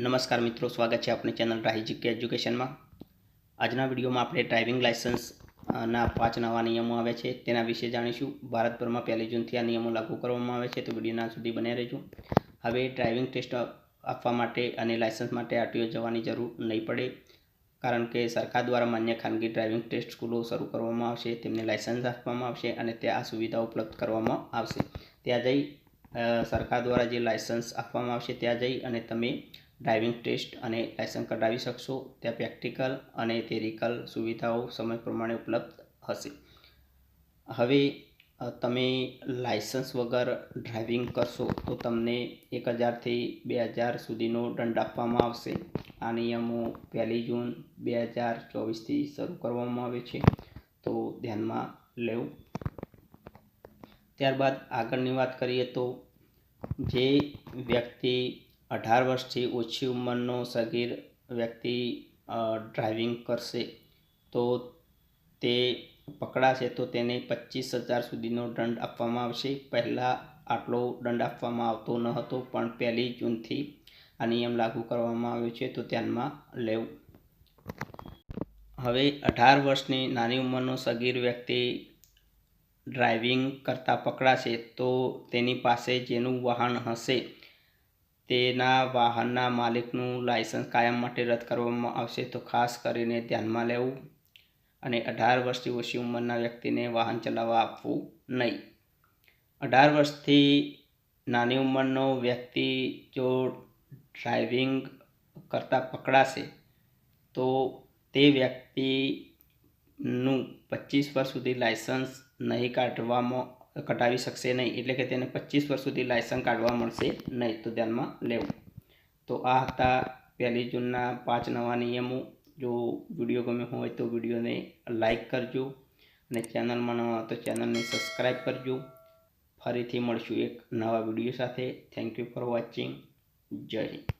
નમસ્કાર મિત્રો, સ્વાગત છે આપણી ચેનલ રાહી જીકે એજ્યુકેશનમાં. આજના વિડીયોમાં આપણે ડ્રાઇવિંગ લાઇસન્સના પાંચ નવા નિયમો આવે છે, તેના વિશે જાણીશું. ભારતભરમાં પહેલી જૂનથી આ નિયમો લાગુ કરવામાં આવે છે, તો વિડીયોના સુધી બને રહેજો. હવે ડ્રાઇવિંગ ટેસ્ટ આપવા માટે અને લાઇસન્સ માટે આરટીઓ જવાની જરૂર નહીં પડે, કારણ કે સરકાર દ્વારા માન્ય ખાનગી ડ્રાઇવિંગ ટેસ્ટ સ્કૂલો શરૂ કરવામાં આવશે, તેમને લાઇસન્સ આપવામાં આવશે અને તે આ સુવિધા ઉપલબ્ધ કરવામાં આવશે. ત્યાં જઈ સરકાર દ્વારા જે લાઇસન્સ આપવામાં આવશે, ત્યાં જઈ અને તમે ડ્રાઇવિંગ ટેસ્ટ અને લાઇસન્સ કઢાવી શકશો. ત્યાં પ્રેક્ટિકલ અને થેરિકલ સુવિધાઓ સમય પ્રમાણે ઉપલબ્ધ હશે. હવે તમે લાઇસન્સ વગર ડ્રાઇવિંગ કરશો તો તમને એક હજારથી બે હજાર સુધીનો દંડ આપવામાં આવશે. આ નિયમો પહેલી જૂન બે હજાર ચોવીસથી શરૂ કરવામાં આવે છે. તો ધ્યાનમાં લેવું. ત્યારબાદ આગળની વાત કરીએ તો જે વ્યક્તિ અઢાર વર્ષથી ઓછી ઉંમરનો સગીર વ્યક્તિ ડ્રાઇવિંગ કરશે, તો તે પકડાશે, તો તેને પચીસ હજાર સુધીનો દંડ આપવામાં આવશે. પહેલાં આટલો દંડ આપવામાં આવતો ન હતો, પણ પહેલી જૂનથી આ નિયમ લાગુ કરવામાં આવ્યો છે, તો ધ્યાનમાં લેવું. હવે અઢાર વર્ષની નાની ઉંમરનો સગીર વ્યક્તિ ડ્રાઇવિંગ કરતાં પકડાશે, તો તેની પાસે જેનું વાહન હશે તેના વાહનના માલિકનું લાયસન્સ કાયમ માટે રદ કરવામાં આવશે તો ખાસ કરીને ધ્યાનમાં લેવું અને અઢાર વર્ષથી ઓછી ઉંમરના વ્યક્તિને વાહન ચલાવવા આપવું નહીં. અઢાર વર્ષથી નાની ઉંમરનો વ્યક્તિ જો ડ્રાઇવિંગ કરતાં પકડાશે તો તે વ્યક્તિનું પચીસ વર્ષ સુધી લાયસન્સ નહીં કાઢવામાં કઢાવી શકશે નહીં. એટલે કે તેને પચીસ વર્ષ સુધી લાયસન્સ કાઢવા મળશે નહીં. તો ધ્યાનમાં લેવું. તો આ હતા પહેલી જૂનના પાંચ નવા નિયમો. જો વીડિયો ગમ્યો હોય તો વિડીયોને લાઇક કરજો અને ચેનલમાં નવા તો ચેનલને સબસ્ક્રાઈબ કરજો. ફરીથી મળશું એક નવા વીડિયો સાથે. Thank you for watching. જય હિન્દ.